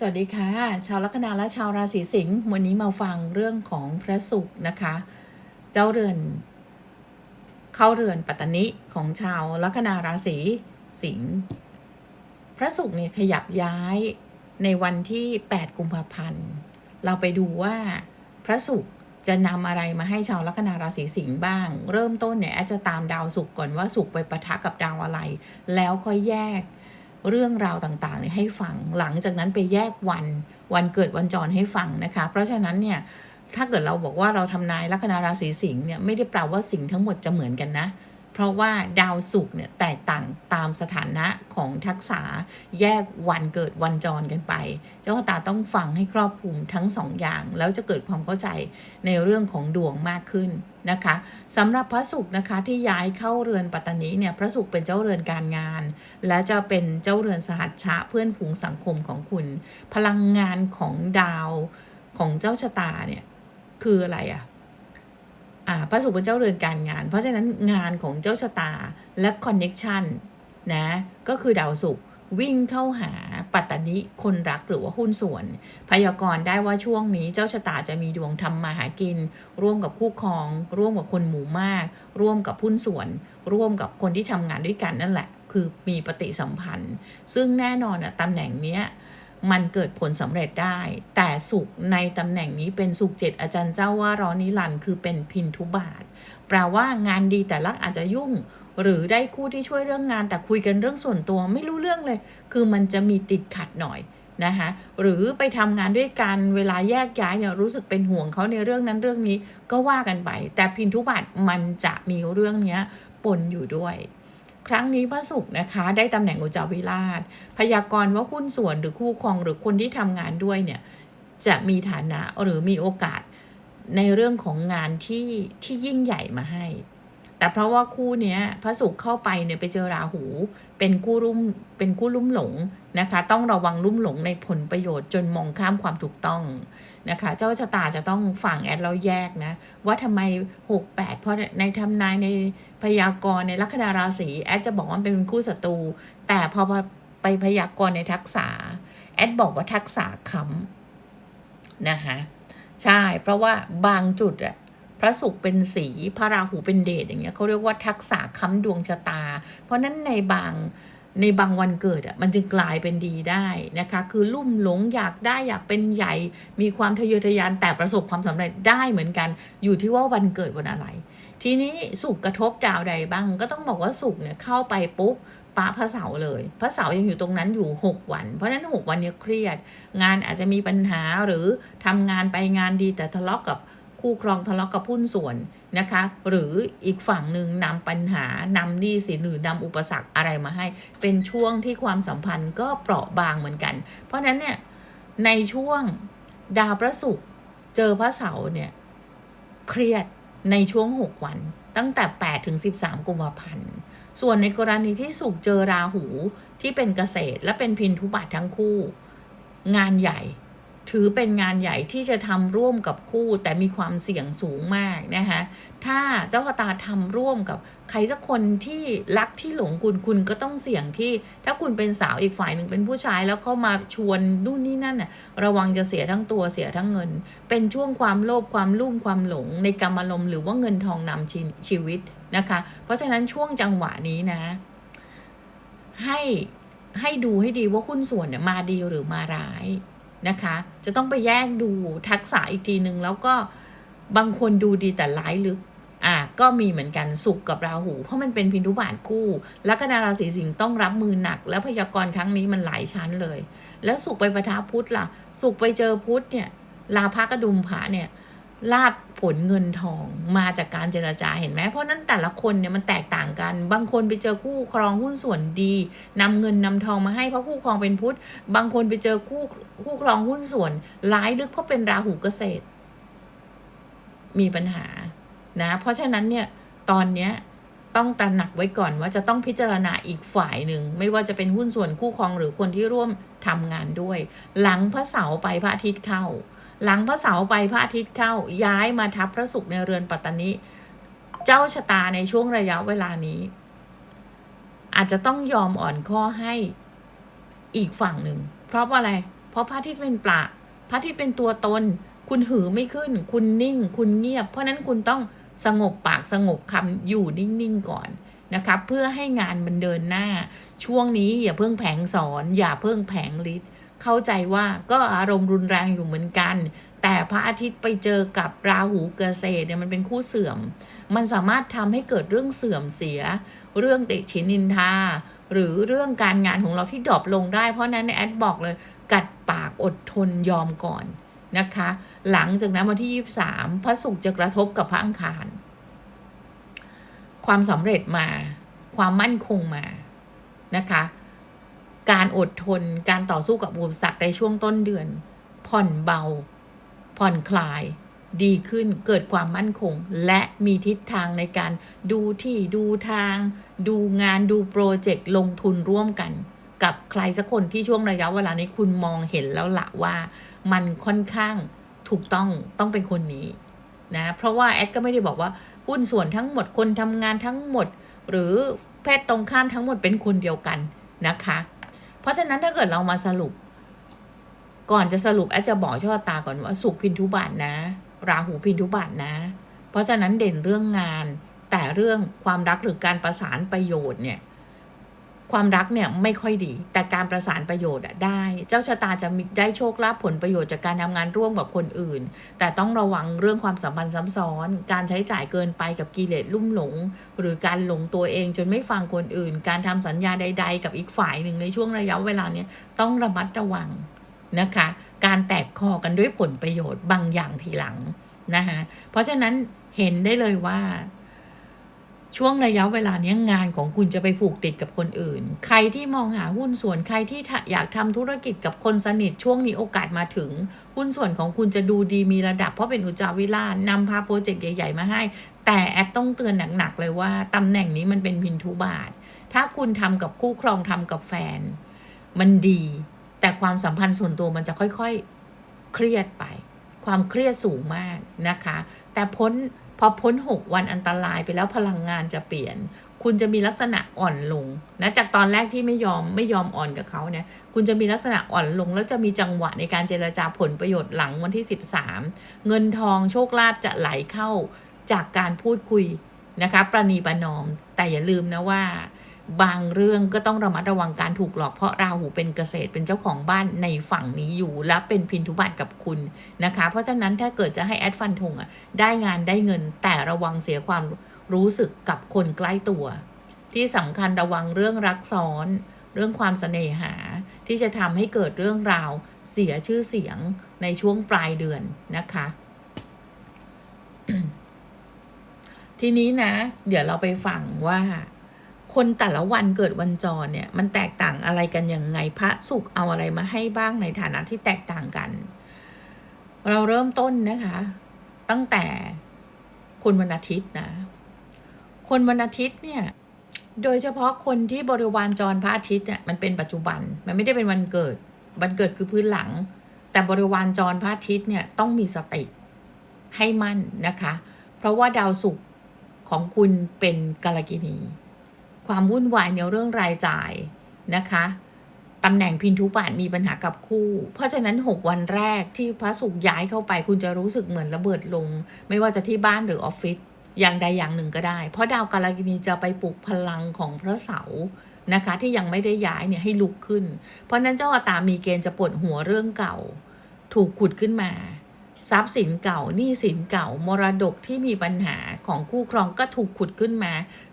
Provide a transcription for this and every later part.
สวัสดีค่ะ ชาวลัคนาและชาวราศีสิงห์วันนี้มาฟังเรื่องของพระศุกร์นะคะ เจ้าเรือน เข้าเรือนปัตตนิของชาวลัคนาราศีสิงห์พระศุกร์เนี่ยขยับย้ายในวันที่ 8 กุมภาพันธ์ เราไปดูว่าพระศุกร์จะนำอะไรมาให้ชาวลัคนาราศีสิงห์บ้าง เริ่มต้นเนี่ยแอดจะตามดาวศุกร์ก่อนว่าศุกร์ไปปะทะกับดาวอะไร แล้วค่อยแยก เรื่องราวต่างๆเนี่ยให้ฟัง หลังจากนั้นไปแยกวัน วันเกิดวันจรให้ฟังนะคะ เพราะฉะนั้นเนี่ยถ้าเกิดเราบอกว่าเราทำนายลัคนาราศีสิงห์เนี่ยไม่ได้แปลว่าสิ่งทั้งหมดจะเหมือนกันนะ เพราะว่าดาวศุกร์เนี่ยแตกต่างตามสถานะของทักษะแยกวันเกิดวันจรกันไป เจ้าตาต้องฟังให้ครอบคลุมทั้งสองอย่าง แล้วจะเกิดความเข้าใจในเรื่องของดวงมากขึ้นนะคะสำหรับพระศุกร์นะคะที่ย้ายเข้าเรือนปัตตานีเนี่ยพระศุกร์เป็นเจ้าเรือนการงาน และจะเป็นเจ้าเรือนสหัชชะเพื่อนฝูงสังคมของคุณ พลังงานของดาวของเจ้าชะตาเนี่ยคืออะไรอะอ่า พระศุกร์เป็นเจ้าเรือนการงาน เพราะฉะนั้นงานของเจ้าชะตาและคอนเน็ชันนะก็คือดาวศุกวิ่งเข้าหาปัตตานิคนรักหรือว่าหุ้นส่วน พยากรณ์ได้ว่าช่วงนี้เจ้าชะตาจะมีดวงทำมาหากิน ร่วมกับคู่ครอง ร่วมกับคนหมู่มาก ร่วมกับหุ้นส่วน ร่วมกับคนที่ทำงานด้วยกันนั่นแหละ คือมีปฏิสัมพันธ์ ซึ่งแน่นอนอะตำแหน่งเนี้ย มันเกิดผลสำเร็จได้ แต่สุขในตำแหน่งนี้เป็นสุขเจ็ดอาจารย์เจ้าว่าร้อนนิรันด์คือเป็นพินทุบาท แปลว่างานดีแต่ลักอาจจะยุ่ง หรือได้คู่ที่ช่วยเรื่องงานแต่คุยกันเรื่องส่วนตัวไม่รู้เรื่องเลย คือมันจะมีติดขัดหน่อยนะคะหรือไปทำงานด้วยกันเวลาแยกย้ายเนี่ยรู้สึกเป็นห่วงเขาในเรื่องนั้นเรื่องนี้ก็ว่ากันไป แต่พินทุบาทมันจะมีเรื่องเนี้ยปนอยู่ด้วย ครั้งนี้พระศุกร์นะคะ ได้ตำแหน่งอุจาวิราช พยากรณ์ว่าหุ้นส่วนหรือคู่ครองหรือคนที่ทำงานด้วยเนี่ยจะมีฐานะหรือมีโอกาสในเรื่องของงานที่ที่ยิ่งใหญ่มาให้ แต่เพราะว่าคู่เนี้ยพระศุกร์เข้าไปเนี่ยไปเจอราหู เป็นกู้รุ่มเป็นกู้ลุ่มหลงนะคะ ต้องระวังลุ่มหลงในผลประโยชน์จนมองข้ามความถูกต้อง นะคะ เจ้าชะตาจะต้องฟังแอดแล้วแยกนะ ว่าทำไม 68 เพราะในทำนายในพยากรณ์ในลัคนาราศีแอดจะบอกว่าเป็นคู่ศัตรูแต่พอไปพยากรณ์ในทักษะแอดบอกว่าทักษะค้ำนะคะใช่ เพราะว่าบางจุดอะพระศุกร์เป็นสีพระราหูเป็นเดชอย่างเงี้ยเขาเรียกว่าทักษะค้ำดวงชะตา เพราะนั้นในบาง ในบางวันเกิดอะมันจึงกลายเป็นดีได้นะคะ คือลุ่มหลงอยากได้อยากเป็นใหญ่ มีความทะเยอทะยานแต่ประสบความสำเร็จได้เหมือนกัน อยู่ที่ว่าวันเกิดวันอะไร ทีนี้สุกกระทบดาวใดบ้าง ก็ต้องบอกว่าสุกเนี่ยเข้าไปปุ๊บป้าพระเสาร์เลยพระเสาร์ยังอยู่ตรงนั้นอยู่ 6 วัน เพราะฉะนั้น 6 วันเนี้เครียด งานอาจจะมีปัญหาหรือทำงานไปงานดีแต่ทะเลาะกกับ คู่ครองทะเลาะกับหุ้นส่วนนะคะ หรืออีกฝั่งหนึ่งนำปัญหานำหนี้สินหรือนำอุปสรรคอะไรมาให้ เป็นช่วงที่ความสัมพันธ์ก็เปราะบางเหมือนกัน เพราะฉะนั้นเนี่ยในช่วงดาวพระศุกร์เจอพระเสาร์เนี่ยเครียดในช่วง 6 วัน ตั้งแต่ 8 ถึง 13 กุมภาพันธ์ ส่วนในกรณีที่สุกเจอราหูที่เป็นเกษตรและเป็นพินทุบัตทั้งคู่ งานใหญ่ ถือเป็นงานใหญ่ที่จะทำร่วมกับคู่แต่มีความเสี่ยงสูงมากนะคะถ้าเจ้าตาทำร่วมกับใครสักคนที่รักที่หลงคุณคุณก็ต้องเสี่ยงที่ ถ้าคุณเป็นสาวอีกฝ่ายหนึ่งเป็นผู้ชายแล้วเข้ามาชวนนู่นนี่นั่นน่ะระวังจะเสียทั้งตัวเสียทั้งเงิน เป็นช่วงความโลภความลุ่มความหลงในกรรมอารมหรือว่าเงินทองนำชีชีวิตนะคะ เพราะฉะนั้นช่วงจังหวะนี้นะ ให้ให้ดูให้ดีว่าหุ้นส่วนเนี่ยมาดีหรือมาร้าย นะคะ จะต้องไปแยกดูทักษะอีกทีหนึ่งแล้วก็บางคนดูดีแต่ร้ายลึกอะก็มีเหมือนกันสุกกับราหู เพราะมันเป็นพินทุบาทคู่ลัคนาราศีสิงห์ต้องรับมือหนัก แล้วพยากรณ์ครั้งนี้มันหลายชั้นเลย แล้วสุกไปประทับพุธล่ะ สุกไปเจอพุธเนี่ยลาพักระดุมผาเนี่ย ลาบผลเงินทองมาจากการเจรจาเห็นไหมเพราะนั้นแต่ละคนเนี่ยมันแตกต่างกัน บางคนไปเจอคู่ครองหุ้นส่วนดีนำเงินนำทองมาให้เพราะคู่ครองเป็นพุทธ บางคนไปเจอคู่คู่ครองหุ้นส่วนร้ายลึกเพราะเป็นราหูเกษตร มีปัญหานะ เพราะฉะนั้นเนี่ยตอนเนี้ยต้องตระหนักไว้ก่อนว่าจะต้องพิจารณาอีกฝ่ายหนึ่ง ไม่ว่าจะเป็นหุ้นส่วนคู่ครองหรือคนที่ร่วมทำงานด้วย หลังพระเสาร์ไปพระอาทิตย์เข้า หลังพระเสาร์ไปพระอาทิตย์เข้าย้ายมาทับพระศุกร์ในเรือนปัตตานีเจ้าชะตาในช่วงระยะเวลานี้ อาจจะต้องยอมอ่อนข้อให้อีกฝั่งหนึ่ง เพราะว่าอะไร เพราะพระอาทิตย์เป็นประพระอาทิตย์เป็นตัวตน คุณหือไม่ขึ้น คุณนิ่ง คุณเงียบ เพราะนั้นคุณต้องสงบปากสงบคำอยู่นิ่งๆก่อนนะคะเพื่อให้งานมันเดินหน้า ช่วงนี้อย่าเพิ่งแผงสอน อย่าเพิ่งแผงฤทธิ์ เข้าใจว่าก็อารมณ์รุนแรงอยู่เหมือนกัน แต่พระอาทิตย์ไปเจอกับราหูเกษตรเนี่ยมันเป็นคู่เสื่อม มันสามารถทำให้เกิดเรื่องเสื่อมเสีย เรื่องติชินินทา หรือเรื่องการงานของเราที่ดรอปลงได้ เพราะนั้นแอดบอกเลย กัดปากอดทนยอมก่อนนะคะ หลังจากนั้นวันที่ 23 พระศุกร์จะกระทบกับพระอังคาร ความสำเร็จมา ความมั่นคงมานะคะ การอดทนการต่อสู้กับอุปสรรคในช่วงต้นเดือน ผ่อนเบา ผ่อนคลาย ดีขึ้นเกิดความมั่นคง และมีทิศทางในการดูที่ดูทาง ดูงานดูโปรเจกต์ลงทุนร่วมกัน กับใครสักคนที่ช่วงระยะเวลานี้คุณมองเห็นแล้วละว่า มันค่อนข้างถูกต้องต้องเป็นคนนี้นะเพราะว่าแอดก็ไม่ได้บอกว่าหุ้นส่วนทั้งหมดคนทำงานทั้งหมด หรือเพศตรงข้ามทั้งหมดเป็นคนเดียวกันนะคะ เพราะฉะนั้นถ้าเกิดเรามาสรุป ก่อนจะสรุปแอดจะบอกช่อตาก่อนว่าสุขพินทุบาทนะ ราหูพินทุบาทนะ เพราะฉะนั้นเด่นเรื่องงาน แต่เรื่องความรักหรือการประสานประโยชน์เนี่ย ความรักเนี่ยไม่ค่อยดี แต่การประสานประโยชน์อะได้ เจ้าชะตาจะได้โชคลาภผลประโยชน์จากการทำงานร่วมกับคนอื่น แต่ต้องระวังเรื่องความสัมพันธ์ซ้ำซ้อน การใช้จ่ายเกินไปกับกิเลสลุ่มหลง หรือการหลงตัวเองจนไม่ฟังคนอื่น การทำสัญญาใด ๆ กับอีกฝ่ายหนึ่งในช่วงระยะเวลาเนี้ยต้องระมัดระวังนะคะ การแตกคอกันด้วยผลประโยชน์บางอย่างทีหลังนะคะเพราะฉะนั้นเห็นได้เลยว่า ช่วงระยะเวลาเนี้ยงานของคุณจะไปผูกติดกับคนอื่น ใครที่มองหาหุ้นส่วนใครที่อยากทำธุรกิจกับคนสนิทช่วงนี้โอกาสมาถึง หุ้นส่วนของคุณจะดูดีมีระดับเพราะเป็นอุจาวิลาศนำพาโปรเจกต์ใหญ่ ๆ มาให้ แต่แอดต้องเตือนหนักๆเลยว่าตำแหน่งนี้มันเป็นพินทุบาท ถ้าคุณทำกับคู่ครองทำกับแฟน มันดี แต่ความสัมพันธ์ส่วนตัวมันจะค่อยๆเครียดไป ความเครียดสูงมากนะคะ แต่พ้น พอพ้น 6 วันอันตรายไปแล้วพลังงานจะเปลี่ยน คุณจะมีลักษณะอ่อนลงนะจากตอนแรกที่ไม่ยอมไม่ยอมอ่อนกับเขาเนี่ยคุณจะมีลักษณะอ่อนลง แล้วจะมีจังหวะในการเจรจาผลประโยชน์หลังวันที่ 13 เงินทองโชคลาภจะไหลเข้าจากการพูดคุยนะคะประนีประนอม แต่อย่าลืมนะว่า บางเรื่องก็ต้องระมัดระวังการถูกหลอกเพราะราหูเป็นเกษตรเป็นเจ้าของบ้านในฝั่งนี้อยู่ และเป็นพินทุบัตกับคุณนะคะ เพราะฉะนั้นถ้าเกิดจะให้แอดฟันธงอะได้งานได้เงิน แต่ระวังเสียความรู้สึกกับคนใกล้ตัว ที่สำคัญระวังเรื่องรักซ้อน เรื่องความเสน่หาที่จะทำให้เกิดเรื่องราวเสียชื่อเสียงในช่วงปลายเดือนนะคะทีนี้นะ เดี๋ยวเราไปฟังว่า คนแต่ละวันเกิดวันจรเนี่ยมันแตกต่างอะไรกันยังไงพระสุขเอาอะไรมาให้บ้างในฐานะที่แตกต่างกัน เราเริ่มต้นนะคะ ตั้งแต่คนวันอาทิตย์นะ คนวันอาทิตย์เนี่ยโดยเฉพาะคนที่บริวารจรพระอาทิตย์เนี่ยมันเป็นปัจจุบันมันไม่ได้เป็นวันเกิด วันเกิดคือพื้นหลัง แต่บริวารจรพระอาทิตย์เนี่ยต้องมีสติให้มั่นนะคะ เพราะว่าดาวศุกร์ของคุณเป็นกาลกินี ความวุ่นวายในเรื่องรายจ่ายนะคะตำแหน่งพินทุบาทมีปัญหากับคู่ เพราะฉะนั้น 6 วันแรกที่พระศุกร์ย้ายเข้าไป คุณจะรู้สึกเหมือนระเบิดลง ไม่ว่าจะที่บ้านหรือออฟฟิศอย่างใดอย่างหนึ่งก็ได้ เพราะดาวกาลกินีจะไปปลุกพลังของพระเสานะคะ ที่ยังไม่ได้ย้ายเนี่ยให้ลุกขึ้น เพราะนั้นเจ้าอาตามีเกณฑ์จะปวดหัวเรื่องเก่า ถูกขุดขึ้นมา ทรัพย์สินเก่าหนี้สินเก่ามรดกที่มีปัญหาของคู่ครองก็ถูกขุดขึ้นมา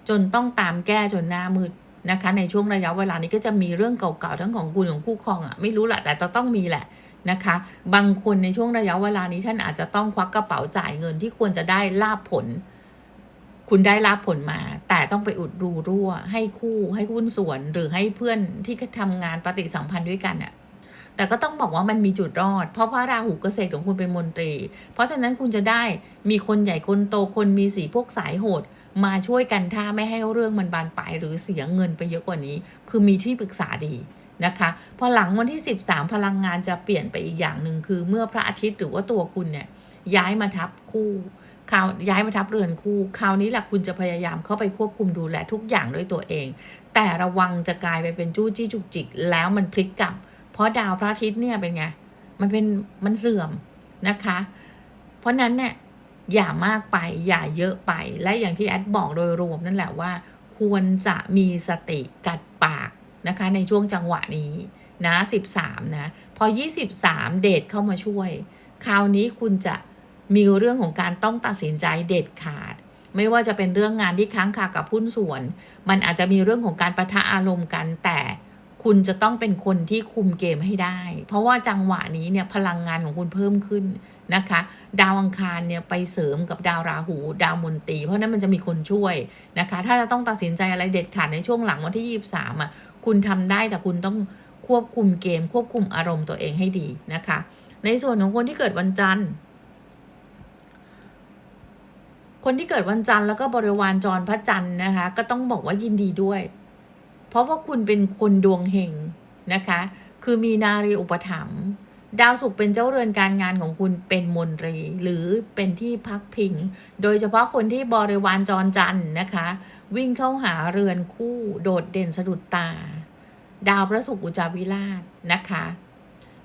จนต้องตามแก้จนหน้ามืดนะคะ ในช่วงระยะเวลานี้ก็จะมีเรื่องเก่าๆทั้งของคุณของคู่ครองอะ่ะไม่รู้แหละแต่ต้องมีแหละนะคะ บางคนในช่วงระยะเวลานี้ท่านอาจจะต้องควักกระเป๋าจ่ายเงินที่ควรจะได้ลาบผล คุณได้รับผลมา แต่ต้องไปอุดรูรั่ว ให้คู่ให้หุ้นส่วน หรือให้เพื่อนที่ทำงานปฏิสัมพันธ์ด้วยกันอะ่ะ แต่ก็ต้องบอกว่ามันมีจุดรอด เพราะพระราหูเกษตรของคุณเป็นมนตรี เพราะฉะนั้นคุณจะได้มีคนใหญ่คนโตคนมีสีพวกสายโหด มาช่วยกันถ้าไม่ให้เรื่องมันบานปลายหรือเสียเงินไปเยอะกว่านี้ คือมีที่ปรึกษาดีนะคะพอหลังวันที่ 13 พลังงานจะเปลี่ยนไปอีกอย่างหนึ่งคือเมื่อพระอาทิตย์หรือว่าตัวคุณเนี่ยย้ายมาทับคู่คราวย้ายมาทับเรือนคู่ คราวนี้แหละคุณจะพยายามเข้าไปควบคุมดูแลทุกอย่างด้วยตัวเอง แต่ระวังจะกลายไปเป็นจู้จี้จุกจิก แล้วมันพลิกกลับ เพราะดาวพระอาทิตย์เนี่ยเป็นไง มันเป็นมันเสื่อมนะคะ เพราะนั้นเนี่ยอย่ามากไปอย่าเยอะไปและอย่างที่แอดบอกโดยรวมนั่นแหละว่า ควรจะมีสติกัดปากนะคะ ในช่วงจังหวะนี้นะ13 นะ พอ 23 เดทเข้ามาช่วย คราวนี้คุณจะมีเรื่องของการต้องตัดสินใจเด็ดขาด ไม่ว่าจะเป็นเรื่องงานที่ค้างคากับหุ้นส่วน มันอาจจะมีเรื่องของการประทะอารมณ์กันแต่ คุณจะต้องเป็นคนที่คุมเกมให้ได้ เพราะว่าจังหวะนี้เนี่ยพลังงานของคุณเพิ่มขึ้นนะคะ ดาวอังคารเนี่ยไปเสริมกับดาวราหู ดาวมนตรีเพราะนั้นมันจะมีคนช่วยนะคะ ถ้าจะต้องตัดสินใจอะไรเด็ดขาดในช่วงหลังวันที่ 23อะคุณทำได้แต่คุณต้องควบคุมเกม ควบคุมอารมณ์ตัวเองให้ดีนะคะ ในส่วนของคนที่เกิดวันจันทร์คนที่เกิดวันจันทร์แล้วก็บริวารจรพระจันทร์นะคะ ก็ต้องบอกว่ายินดีด้วย เพราะว่าคุณเป็นคนดวงเฮงนะคะ คือมีนารีอุปถัมภ์ดาวศุกร์เป็นเจ้าเรือนการงานของคุณเป็นมนตรี หรือเป็นที่พักพิง โดยเฉพาะคนที่บริวารจรจันทร์นะคะ วิ่งเข้าหาเรือนคู่โดดเด่นสะดุดตา ดาวพระศุกร์อุจาวิราชนะคะ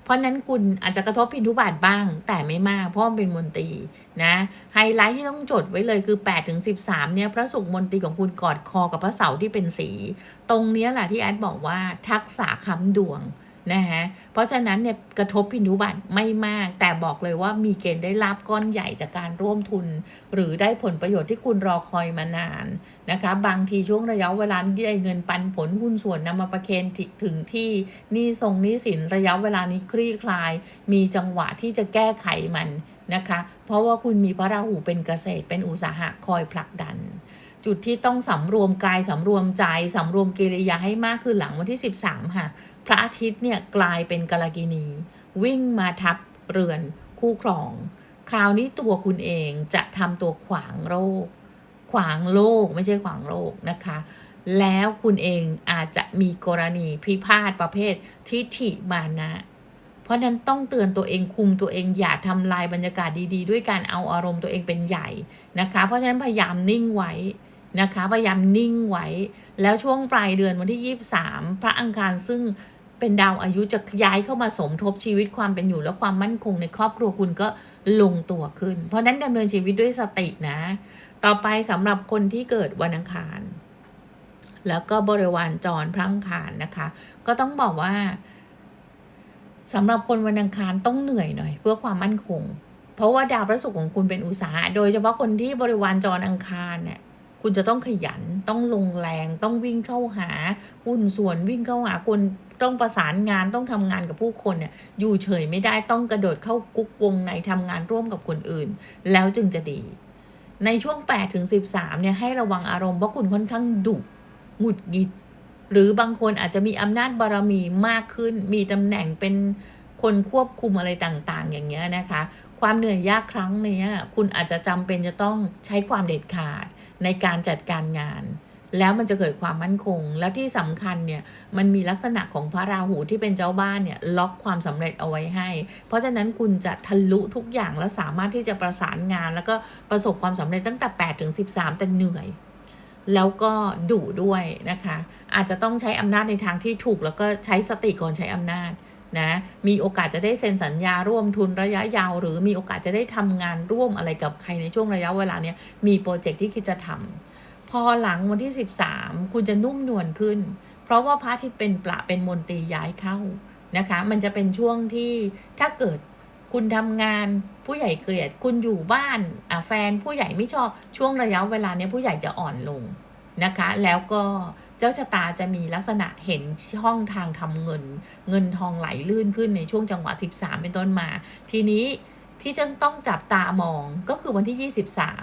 ราะนั้นคุณอาจจะกระทบพินทุบาทบ้าง แต่ไม่มากเพราะมันเป็นมนตรีนะไฮไลท์ที่ต้องจดไว้เลยคือ8ถึงสิเนี่ยพระศุกร์มนตรีของคุณกอดคอกับพระเสาร์ที่เป็นสี ตรงเนี้ยแหละที่แอดบอกว่าทักษะค้ำดวง นะฮะเพราะฉะนั้นเนี่ยกระทบพินุบัตไม่มาก แต่บอกเลยว่ามีเกณฑ์ได้ลาบก้อนใหญ่จากการร่วมทุน หรือได้ผลประโยชน์ที่คุณรอคอยมานานนะคะ บางทีช่วงระยะเวลาที่ได้เงินปันผลหุ้นส่วนนำมาประเคนถึงที่นี้ทรงนี้สินระยะเวลานี้คลี่คลาย มีจังหวะที่จะแก้ไขมันนะคะ เพราะว่าคุณมีพระราหูเป็นเกษตรเป็นอุตสาหะคอยผลักดัน จุดที่ต้องสำรวมกายสำรวมใจสำรวมกิริยาให้มากคือหลังวันที่ 13 ค่ะ พระอาทิตย์เนี่ยกลายเป็นกาลกินี วิ่งมาทับเรือนคู่ครอง คราวนี้ตัวคุณเองจะทำตัวขวางโรคขวางโลกไม่ใช่ขวางโลกนะคะ แล้วคุณเองอาจจะมีกรณีพิพาทประเภททิฐิมานะ เพราะนั้นต้องเตือนตัวเองคุมตัวเองอย่าทำลายบรรยากาศดีๆ ด้วยการเอาอารมณ์ตัวเองเป็นใหญ่นะคะ เพราะฉะนั้นพยายามนิ่งไว้ นะคะพยายามนิ่งไว้ แล้วช่วงปลายเดือนวันที่ 23 พระอังคารซึ่งเป็นดาวอายุจะย้ายเข้ามาสมทบชีวิตความเป็นอยู่และความมั่นคงในครอบครัวคุณก็ลงตัวขึ้น เพราะนั้นดำเนินชีวิตด้วยสตินะ ต่อไปสำหรับคนที่เกิดวันอังคาร แล้วก็บริวารจรพระอังคารนะคะ ก็ต้องบอกว่าสำหรับคนวันอังคารต้องเหนื่อยหน่อย เพื่อความมั่นคง เพราะว่าดาวพระศุกร์ของคุณเป็นอุตสาหะโดยเฉพาะคนที่บริวารจรอังคารเนี่ย คุณจะต้องขยันต้องลงแรงต้องวิ่งเข้าหาหุ้นส่วนวิ่งเข้าหาคนต้องประสานงานต้องทำงานกับผู้คนเนี่ยอยู่เฉยไม่ได้ต้องกระโดดเข้ากุ๊กวงในทำงานร่วมกับคนอื่น แล้วจึงจะดี ในช่วง8ถึง13เนี่ยให้ระวังอารมณ์เพราะคุณค่อนข้างดุหงุดหงิด หรือบางคนอาจจะมีอำนาจบารมีมากขึ้น มีตำแหน่งเป็นคนควบคุมอะไรต่างๆ อย่างเงี้ยนะคะ ความเหนื่อยยากครั้งเนี้ยคุณอาจจะจำเป็นจะต้องใช้ความเด็ดขาด ในการจัดการงาน แล้วมันจะเกิดความมั่นคง แล้วที่สำคัญเนี่ยมันมีลักษณะของพระราหูที่เป็นเจ้าบ้านเนี่ยล็อกความสำเร็จเอาไว้ให้ เพราะฉะนั้นคุณจะทะลุทุกอย่างแล้วสามารถที่จะประสานงาน แล้วก็ประสบความสำเร็จตั้งแต่8ถึง13 แต่เหนื่อยแล้วก็ดุด้วยนะคะ อาจจะต้องใช้อำนาจในทางที่ถูกแล้วก็ใช้สติก่อนใช้อำนาจ นะมีโอกาสจะได้เซ็นสัญญาร่วมทุนระยะยาว หรือมีโอกาสจะได้ทำงานร่วมอะไรกับใครในช่วงระยะเวลาเนี้ยมีโปรเจกต์ที่คิดจะทำพอหลังวันที่ 13 คุณจะนุ่มนวลขึ้น เพราะว่าพระอาทิตย์เป็นประเป็นมนตรีย้ายเข้านะคะ มันจะเป็นช่วงที่ถ้าเกิดคุณทำงานผู้ใหญ่เกลียด คุณอยู่บ้านอะแฟนผู้ใหญ่ไม่ชอบช่วงระยะเวลาเนี้ยผู้ใหญ่จะอ่อนลงนะคะ แล้วก็ เจ้าชะตาจะมีลักษณะเห็นช่องทางทำเงิน เงินทองไหลลื่นขึ้นในช่วงจังหวะ 13 เป็นต้นมา ทีนี้ที่จะต้องจับตามองก็คือวันที่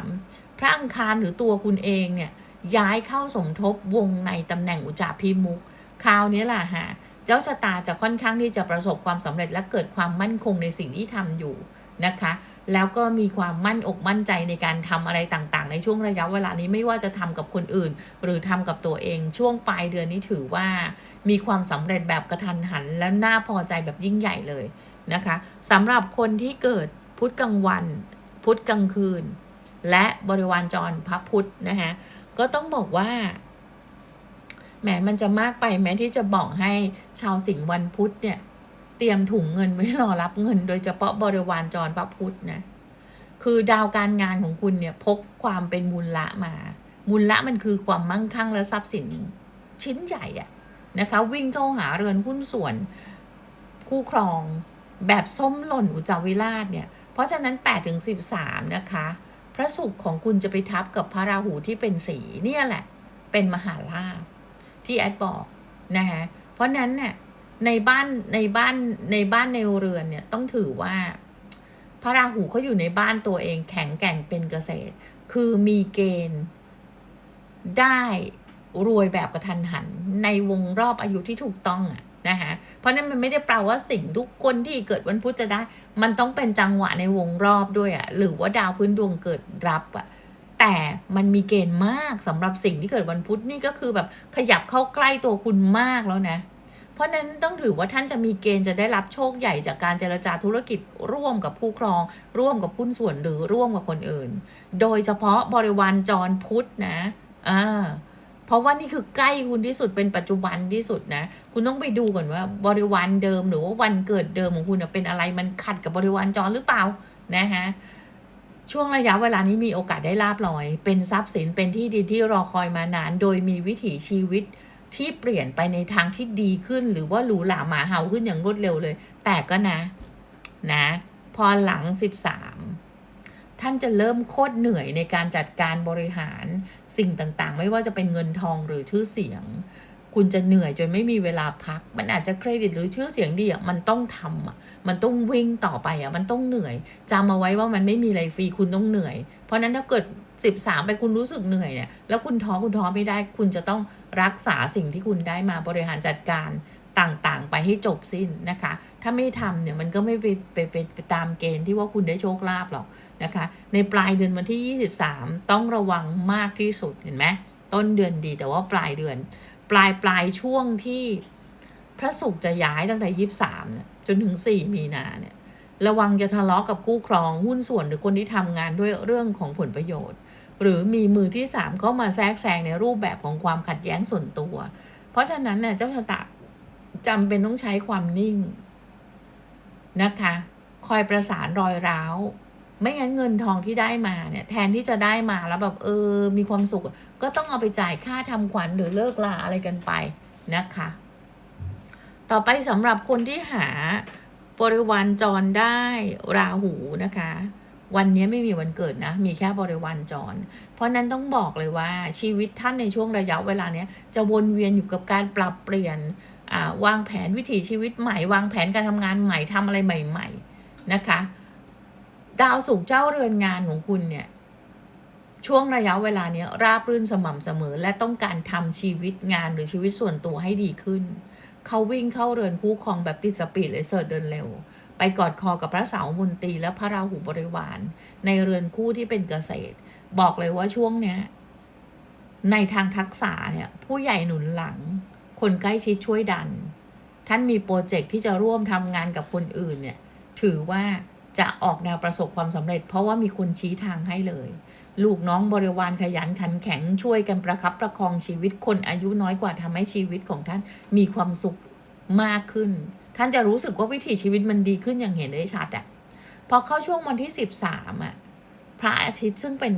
23 พระอังคารหรือตัวคุณเองเนี่ยย้ายเข้าสมทบวงในตำแหน่งอุจจาพิมุกคราวนี้แหละฮะเจ้าชะตาจะค่อนข้างที่จะประสบความสำเร็จและเกิดความมั่นคงในสิ่งที่ทำอยู่นะคะ แล้วก็มีความมั่นอกมั่นใจในการทำอะไรต่างๆ ในช่วงระยะเวลานี้ไม่ว่าจะทำกับคนอื่น หรือทำกับตัวเองช่วงปลายเดือนนี้ถือว่า มีความสำเร็จแบบกระทันหัน และน่าพอใจแบบยิ่งใหญ่เลยนะคะสำหรับคนที่เกิดพุธกลางวัน พุธกลางคืน และบริวารจรพระพุธนะคะก็ต้องบอกว่าแหมมันจะมากไปแม้ที่จะบอกให้ชาวสิงห์วันพุธเนี่ย เตรียมถุงเงินไว้รอรับเงิน โดยเฉพาะบริวารจรพระพุธนะคือดาวการงานของคุณเนี่ยพกความเป็นมูลละมา มูลละมันคือความมั่งคั่งและทรัพย์สินชิ้นใหญ่อะนะคะวิ่งเข้าหาเรือนหุ้นส่วนคู่ครองแบบส้มหล่นอุจจาวิราชเนี่ย เพราะฉะนั้น8ถึง13 นะคะ พระศุกร์ของคุณจะไปทับกับพระราหูที่เป็นสีเนี่ยแหละ เป็นมหาลาภที่แอดบอกนะคะเพราะนั้นเนี่ย ในบ้านในบ้านในบ้านในเรือนเนี่ยต้องถือว่า พระราหูเขาอยู่ในบ้านตัวเอง แข็งแกร่งเป็นเกษตร คือมีเกณฑ์ได้รวยแบบกระทันหัน ในวงรอบอายุที่ถูกต้องอะนะคะเพราะนั้นมันไม่ได้แปลว่าสิ่งทุกคนที่เกิดวันพุธจะได้ มันต้องเป็นจังหวะในวงรอบด้วยอะหรือว่าดาวพื้นดวงเกิดรับอะแต่มันมีเกณฑ์มากสำหรับสิ่งที่เกิดวันพุธนี่ก็คือแบบขยับเข้าใกล้ตัวคุณมากแล้วนะ เพราะนั้นต้องถือว่าท่านจะมีเกณฑ์จะได้รับโชคใหญ่จากการเจรจาธุรกิจร่วมกับผู้ครอง ร่วมกับหุ้นส่วนหรือร่วมกับคนอื่น โดยเฉพาะบริวารจรพุทธนะอ่าเพราะว่านี่คือใกล้คุณที่สุดเป็นปัจจุบันที่สุดนะ คุณต้องไปดูก่อนว่าบริวารเดิมหรือว่าวันเกิดเดิมของคุณน่ะเป็นอะไรมันขัดกับบริวารจรหรือเปล่านะคะช่วงระยะเวลานี้มีโอกาสได้ลาบลอย เป็นทรัพย์สินเป็นที่ดินที่รอคอยมานาน โดยมีวิถีชีวิต ที่เปลี่ยนไปในทางที่ดีขึ้น หรือว่าหรูหราหมาเห่าขึ้นอย่างรวดเร็วเลย แต่ก็นะ นะ พอหลัง 13 ท่านจะเริ่มโคตรเหนื่อยในการจัดการบริหารสิ่งต่างๆ ไม่ว่าจะเป็นเงินทองหรือชื่อเสียง คุณจะเหนื่อยจนไม่มีเวลาพัก มันอาจจะเครดิตหรือชื่อเสียงดีอะมันต้องทำอะมันต้องวิ่งต่อไปอะมันต้องเหนื่อยจำเอาไว้ว่ามันไม่มีอะไรฟรีคุณต้องเหนื่อย เพราะนั้นถ้าเกิด 13 ไปคุณรู้สึกเหนื่อยเนี่ยแล้วคุณท้อคุณท้อไม่ได้คุณจะต้อง รักษาสิ่งที่คุณได้มาบริหารจัดการต่างๆ ไปให้จบสิ้นนะคะ ถ้าไม่ทำเนี่ยมันก็ไม่ไปไปไปไปตามเกณฑ์ที่ว่าคุณได้โชคลาภหรอกนะคะ ในปลายเดือนวันที่ 23 ต้องระวังมากที่สุดเห็นไหมต้นเดือนดีแต่ว่าปลายเดือน ปลายปลายช่วงที่พระศุกร์จะย้ายตั้งแต่23เนี่ยจนถึง4มีนาเนี่ย ระวังจะทะเลาะกับคู่ครองหุ้นส่วนหรือคนที่ทำงานด้วยเรื่องของผลประโยชน์ หรือมีมือที่สามเข้ามาแทรกแซงในรูปแบบของความขัดแย้งส่วนตัว เพราะฉะนั้นเนี่ยเจ้าชะตาจำเป็นต้องใช้ความนิ่งนะคะ คอยประสานรอยร้าว ไม่งั้นเงินทองที่ได้มาเนี่ยแทนที่จะได้มาแล้วแบบเออ มีความสุข ก็ต้องเอาไปจ่ายค่าทำขวัญหรือเลิกลาอะไรกันไปนะคะ ต่อไปสำหรับคนที่หาบริวารจรได้ราหูนะคะ วันนี้ไม่มีวันเกิดนะ มีแค่บริวารจร เพราะนั้นต้องบอกเลยว่าชีวิตท่านในช่วงระยะเวลาเนี้ยจะวนเวียนอยู่กับการปรับเปลี่ยนอ่าวางแผนวิถีชีวิตใหม่ วางแผนการทำงานใหม่ทำอะไรใหม่ ๆนะคะ ดาวศุกเจ้าเรือนงานของคุณเนี่ยช่วงระยะเวลาเนี้ยราบรื่นสม่ำเสมอ และต้องการทำชีวิตงานหรือชีวิตส่วนตัวให้ดีขึ้น เขาวิ่งเข้าเรือนคู่ครองแบบติดสปีดเลยเสิร์ชเดินเร็ว ไปกอดคอกับพระเสาร์มนตรีและพระราหูบริวาร ในเรือนคู่ที่เป็นเกษตร บอกเลยว่าช่วงเนี้ยในทางทักษะเนี่ยผู้ใหญ่หนุนหลัง คนใกล้ชิดช่วยดัน ท่านมีโปรเจกต์ที่จะร่วมทำงานกับคนอื่นเนี่ยถือว่าจะออกแนวประสบความสำเร็จ เพราะว่ามีคนชี้ทางให้เลย ลูกน้องบริวารขยันขันแข็งช่วยกันประคับประคองชีวิตคนอายุน้อยกว่าทำให้ชีวิตของท่านมีความสุขมากขึ้น ท่านจะรู้สึกว่าวิถีชีวิตมันดีขึ้นอย่างเห็นได้ชัดอะพอเข้าช่วงวันที่สิบสามอะพระอาทิตย์ซึ่งเป็น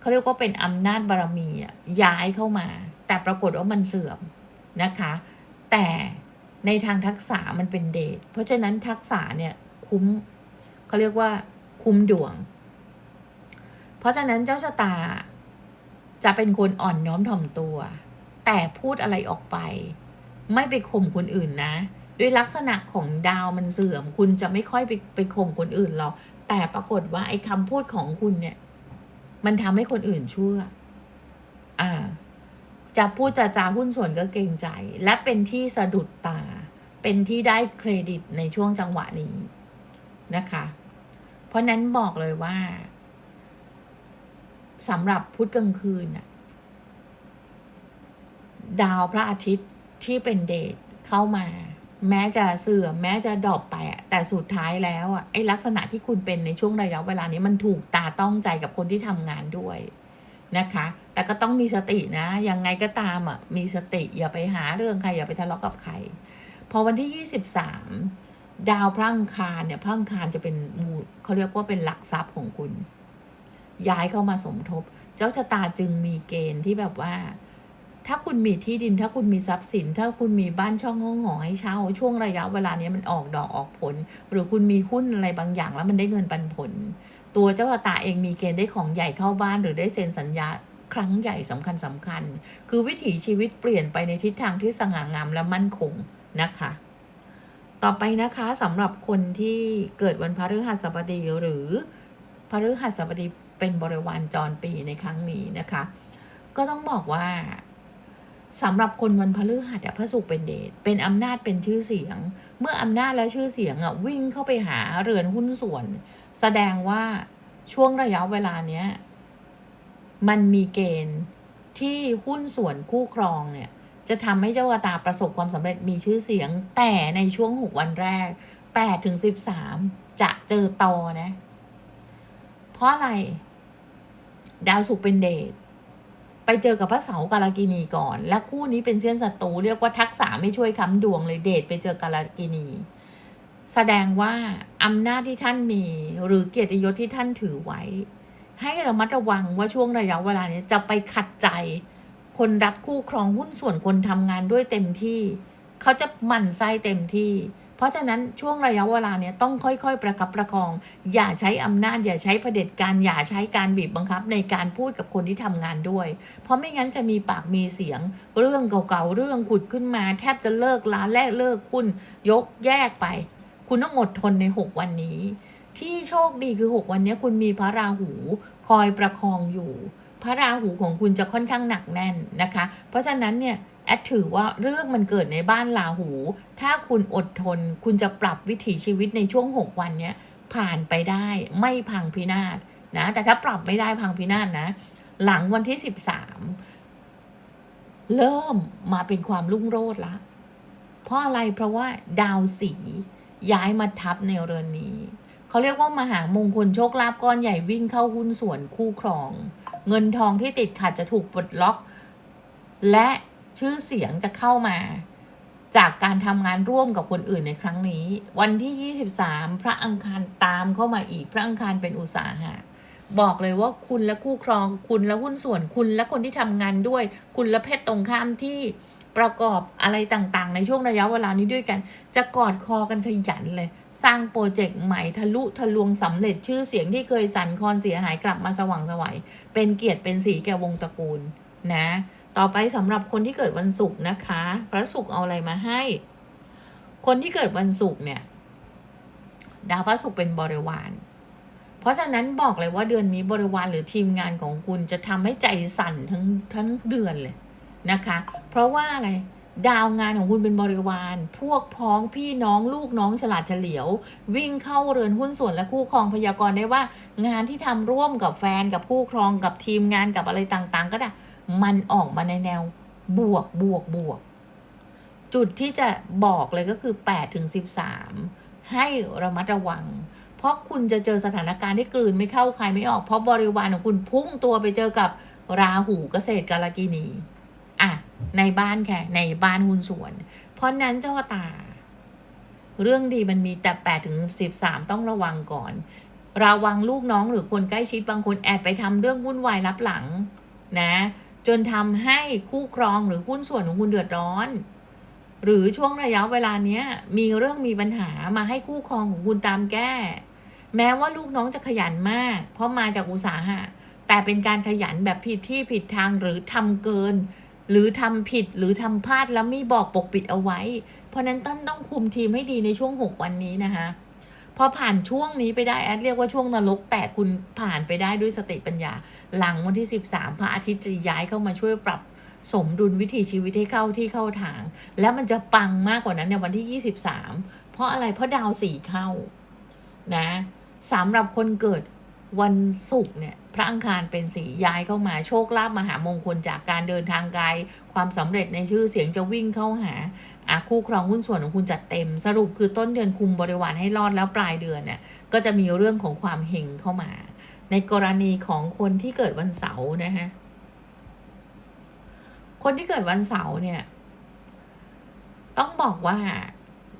เขาเรียกว่าเป็นอำนาจบารมีอะย้ายเข้ามา แต่ปรากฏว่ามันเสื่อมนะคะ แต่ในทางทักษะมันเป็นเดชเพราะฉะนั้นทักษะเนี่ยคุ้มเขาเรียกว่าคุ้มดวง เพราะฉะนั้นเจ้าชะตาจะเป็นคนอ่อนน้อมถ่อมตัว แต่พูดอะไรออกไป ไม่ไปข่มคนอื่นนะ ด้วยลักษณะของดาวมันเสื่อม คุณจะไม่ค่อยไปไปข่มคนอื่นหรอก แต่ปรากฏว่าไอ้คำพูดของคุณเนี่ย มันทำให้คนอื่นเชื่ออ่า จะพูดจาจาหุ้นส่วนก็เกรงใจ และเป็นที่สะดุดตา เป็นที่ได้เครดิตในช่วงจังหวะนี้นะคะ เพราะนั้นบอกเลยว่าสำหรับพุธกลางคืนน่ะดาวพระอาทิตย์ที่เป็นเดชเข้ามา แม้จะเสื่อมแม้จะดรอปไปอะแต่สุดท้ายแล้วอะไอลักษณะที่คุณเป็นในช่วงระยะเวลานี้มันถูกตาต้องใจกับคนที่ทำงานด้วยนะคะ แต่ก็ต้องมีสตินะยังไงก็ตามอะมีสติอย่าไปหาเรื่องใครอย่าไปทะเลาะกับใคร พอวันที่ 23 ดาวพระอังคารเนี่ยพระอังคารจะเป็นมูเขาเรียกว่าเป็นหลักทรัพย์ของคุณ ย้ายเข้ามาสมทบ เจ้าชะตาจึงมีเกณฑ์ที่แบบว่า ถ้าคุณมีที่ดิน ถ้าคุณมีทรัพย์สิน ถ้าคุณมีบ้านช่องห้องหอให้เช่า ช่วงระยะเวลาเนี้ยมันออกดอกออกผล หรือคุณมีหุ้นอะไรบางอย่างแล้วมันได้เงินปันผล ตัวเจ้าตาเองมีเกณฑ์ได้ของใหญ่เข้าบ้านหรือได้เซ็นสัญญาครั้งใหญ่สำคัญสำคัญ คือวิถีชีวิตเปลี่ยนไปในทิศทางที่สง่างามและมั่นคงนะคะ ต่อไปนะคะสำหรับคนที่เกิดวันพฤหัสบดีหรือพฤหัสบดีเป็นบริวารจรปีในครั้งนี้นะคะ ก็ต้องบอกว่า สำหรับคนวันพฤหัสอะพระศุกร์เป็นเดชเป็นอำนาจเป็นชื่อเสียง เมื่ออำนาจและชื่อเสียงอะวิ่งเข้าไปหาเรือนหุ้นส่วน แสดงว่าช่วงระยะเวลาเนี้ยมันมีเกณฑ์ที่หุ้นส่วนคู่ครองเนี่ย จะทำให้เจ้าวตาประสบความสำเร็จมีชื่อเสียง แต่ในช่วง6วันแรก8ถึง13จะเจอตอนะ เพราะอะไร ดาวศุกร์เป็นเดช ไปเจอกับพระเสาร์กาลกินีก่อน และคู่นี้เป็นเช่นศัตรูเรียกว่าทักษะไม่ช่วยค้ำดวงเลยเดชไปเจอกาลกินี แสดงว่าอำนาจที่ท่านมี หรือเกียรติยศที่ท่านถือไว้ ให้ระมัดระวังว่าช่วงระยะเวลานี้จะไปขัดใจ คนรักคู่ครองหุ้นส่วนคนทำงานด้วยเต็มที่ เขาจะหมั่นไส้เต็มที่ ราะฉะนั้นช่วงระยะเวลาเนี้ยต้องค่อยๆ ประคับประคอง อย่าใช้อำนาจ อย่าใช้เผด็จการอย่าใช้การบีบบังคับในการพูดกับคนที่ทำงานด้วย เพราะไม่งั้นจะมีปากมีเสียง เรื่องเก่าๆเรื่องขุดขึ้นมา แทบจะเลิกร้าแลกเลิกคุณยกแยกไป คุณต้องอดทนใน 6 วันนี้ ที่โชคดีคือ 6 วันนี้คุณมีพระราหูคอยประคองอยู่ พระราหูของคุณจะค่อนข้างหนักแน่นนะคะ เพราะฉะนั้นเนี่ยแอดถือว่าเรื่องมันเกิดในบ้านราหู ถ้าคุณอดทน คุณจะปรับวิถีชีวิตในช่วง 6 วันเนี้ยผ่านไปได้ไม่พังพินาศนะ แต่ถ้าปรับไม่ได้พังพินาศนะ หลังวันที่ 13 เริ่มมาเป็นความรุ่งโรจน์ละ เพราะอะไรเพราะว่าดาวสีย้ายมาทับในเรือนนี้ เขาเรียกว่ามหามงคลโชคลาภก้อนใหญ่วิ่งเข้าหุ้นส่วนคู่ครอง เงินทองที่ติดขัดจะถูกปลดล็อก และชื่อเสียงจะเข้ามา จากการทำงานร่วมกับคนอื่นในครั้งนี้ วันที่ 23 พระอังคารตามเข้ามาอีก พระอังคารเป็นอุตสาหะบอกเลยว่าคุณและคู่ครอง คุณและหุ้นส่วนคุณและคนที่ทำงานด้วย คุณและเพศตรงข้ามที่ ประกอบอะไรต่างๆ ในช่วงระยะเวลานี้ด้วยกัน จะกอดคอกันขยันเลย สร้างโปรเจกต์ใหม่ทะลุทะลวงสำเร็จชื่อเสียงที่เคยสั่นคลอนเสียหายกลับมาสว่างไสวัยเป็นเกียรติเป็นสีแก่วงตระกูลนะ ต่อไปสำหรับคนที่เกิดวันศุกร์นะคะ พระศุกร์เอาอะไรมาให้ คนที่เกิดวันศุกร์เนี่ย ดาวพระศุกร์เป็นบริวารเพราะฉะนั้นบอกเลยว่าเดือนนี้บริวารหรือทีมงานของคุณจะทำให้ใจสั่นทั้งทั้งเดือนเลย นะคะ เพราะว่าอะไรดาวงานของคุณเป็นบริวาร พวกพ้องพี่น้องลูกน้องฉลาดเฉลียว วิ่งเข้าเรือนหุ้นส่วนและคู่ครองพยากรณ์ได้ว่า งานที่ทำร่วมกับแฟนกับคู่ครองกับทีมงานกับอะไรต่างๆ ก็ได้ มันออกมาในแนวบวกบวกบวก จุดที่จะบอกเลยก็คือ8ถึง13 ให้ระมัดระวัง เพราะคุณจะเจอสถานการณ์ที่กลืนไม่เข้าใครไม่ออก เพราะบริวารของคุณพุ่งตัวไปเจอกับราหูเกษตรกาลกินี ในบ้านแค่ในบ้านหุ้นส่วน เพราะนั้นเจ้าตา เรื่องดีมันมีแต่8ถึง13ต้องระวังก่อน ระวังลูกน้องหรือคนใกล้ชิดบางคนแอดไปทำเรื่องวุ่นวายรับหลังนะ จนทำให้คู่ครองหรือหุ้นส่วนของคุณเดือดร้อน หรือช่วงระยะเวลาเนี้ย มีเรื่องมีปัญหามาให้คู่ครองของคุณตามแก้ แม้ว่าลูกน้องจะขยันมาก เพราะมาจากอุตสาหะแต่เป็นการขยันแบบผิดที่ผิดทางหรือทำเกิน หรือทำผิดหรือทำพลาดแล้วไม่บอกปกปิดเอาไว้ เพราะนั้นต้นต้องคุมทีมให้ดีในช่วง 6 วันนี้นะคะพอผ่านช่วงนี้ไปได้แอดเรียกว่าช่วงนรก แต่คุณผ่านไปได้ด้วยสติปัญญา หลังวันที่ 13 พระอาทิตย์จะย้ายเข้ามาช่วยปรับสมดุลวิถีชีวิตให้เข้าที่เข้าทาง แล้วมันจะปังมากกว่านั้นในวันที่ 23 เพราะอะไรเพราะดาวสี่เข้านะสำหรับคนเกิด วันศุกร์เนี่ยพระอังคารเป็นสีย้ายเข้ามาโชคลาภมหามงคลจากการเดินทางไกลความสำเร็จในชื่อเสียงจะวิ่งเข้าหาอาคู่ครองหุ้นส่วนของคุณจัดเต็ม สรุปคือต้นเดือนคุมบริวารให้รอดแล้วปลายเดือนเนี่ยก็จะมีเรื่องของความเฮงเข้ามา ในกรณีของคนที่เกิดวันเสาร์นะฮะคนที่เกิดวันเสาร์เนี่ย ต้องบอกว่า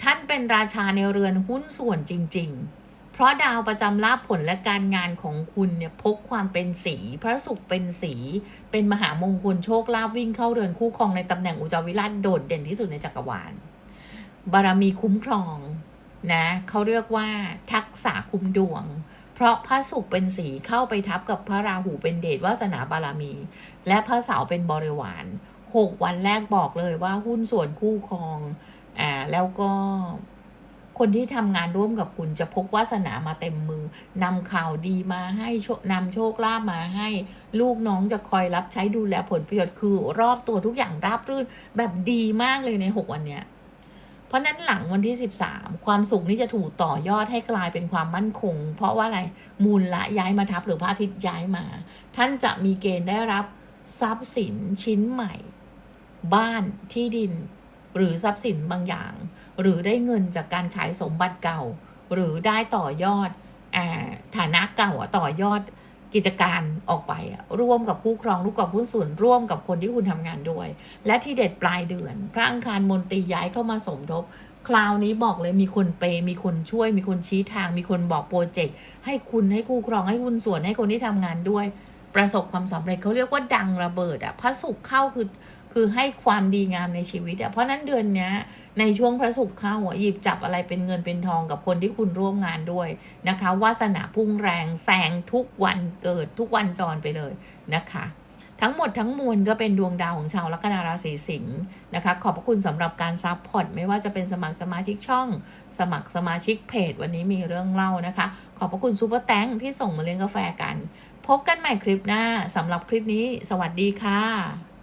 ท่านเป็นราชาในเรือนหุ้นส่วนจริง ๆ เพราะดาวประจำลาภผลและการงานของคุณเนี่ยพกความเป็นสี พระศุกร์เป็นสี เป็นมหามงคลโชคลาภวิ่งเข้าเรือนคู่ครองในตำแหน่งอุจาวิราชโดดเด่นที่สุดในจักรวาล บารมีคุ้มครองนะเขาเรียกว่าทักษะคุ้มดวง เพราะพระศุกร์เป็นสีเข้าไปทับกับพระราหูเป็นเดชวาสนาบารมี และพระเสาร์เป็นบริวารหกวันแรกบอกเลยว่าหุ้นส่วนคู่ครองอ่าแล้วก็ คนที่ทำงานร่วมกับคุณจะพกวาสนามาเต็มมือนำข่าวดีมาให้โชนำโชคลาภมาให้ ลูกน้องจะคอยรับใช้ดูแลผลประโยชน์คือรอบตัวทุกอย่างราบรื่นแบบดีมากเลยใน 6 วันเนี้ยเพราะนั้นหลังวันที่ 13 ความสุขนี้จะถูกต่อยอดให้กลายเป็นความมั่นคง เพราะว่าอะไรมูลละย้ายมาทับหรือพระอาทิตย์ย้ายมา ท่านจะมีเกณฑ์ได้รับทรัพย์สินชิ้นใหม่ บ้านที่ดิน หรือทรัพย์สินบางอย่าง หรือได้เงินจากการขายสมบัติเก่า หรือได้ต่อยอดฐานะเก่าต่อยอดกิจการออกไป ร่วมกับผู้ครองร่วมกับผู้นส่วนร่วมกับคนที่คุณทำงานด้วย และที่เด็ดปลายเดือน พระอังคารมนตรีย้ายเข้ามาสมทบ คราวนี้บอกเลยมีคนเปย์มีคนช่วย มีคนชี้ทาง มีคนบอกโปรเจกต์ให้คุณให้คู่ครองให้หุ้นส่วนให้คนที่ทำงานด้วย ประสบความสำเร็จเขาเรียกว่าดังระเบิดอะพระศุกร์เข้าคือ คือให้ความดีงามในชีวิตอะเพราะนั้นเดือนนี้ในช่วงพระศุกร์เข้าอะหยิบจับอะไรเป็นเงินเป็นทองกับคนที่คุณร่วมงานด้วยนะคะวาสนาพุ่งแรงแซงทุกวันเกิดทุกวันจรไปเลยนะคะทั้งหมดทั้งมวลก็เป็นดวงดาวของชาวลัคนาราศีสิงห์นะคะ ขอบพระคุณสำหรับการซัพพอร์ตไม่ว่าจะเป็นสมัครสมาชิกช่อง สมัครสมาชิกเพจ วันนี้มีเรื่องเล่านะคะ ขอบพระคุณซูเปอร์แตงที่ส่งมาเลี้ยงกาแฟกัน พบกันใหม่คลิปหน้าสำหรับคลิปนี้ สวัสดีค่ะ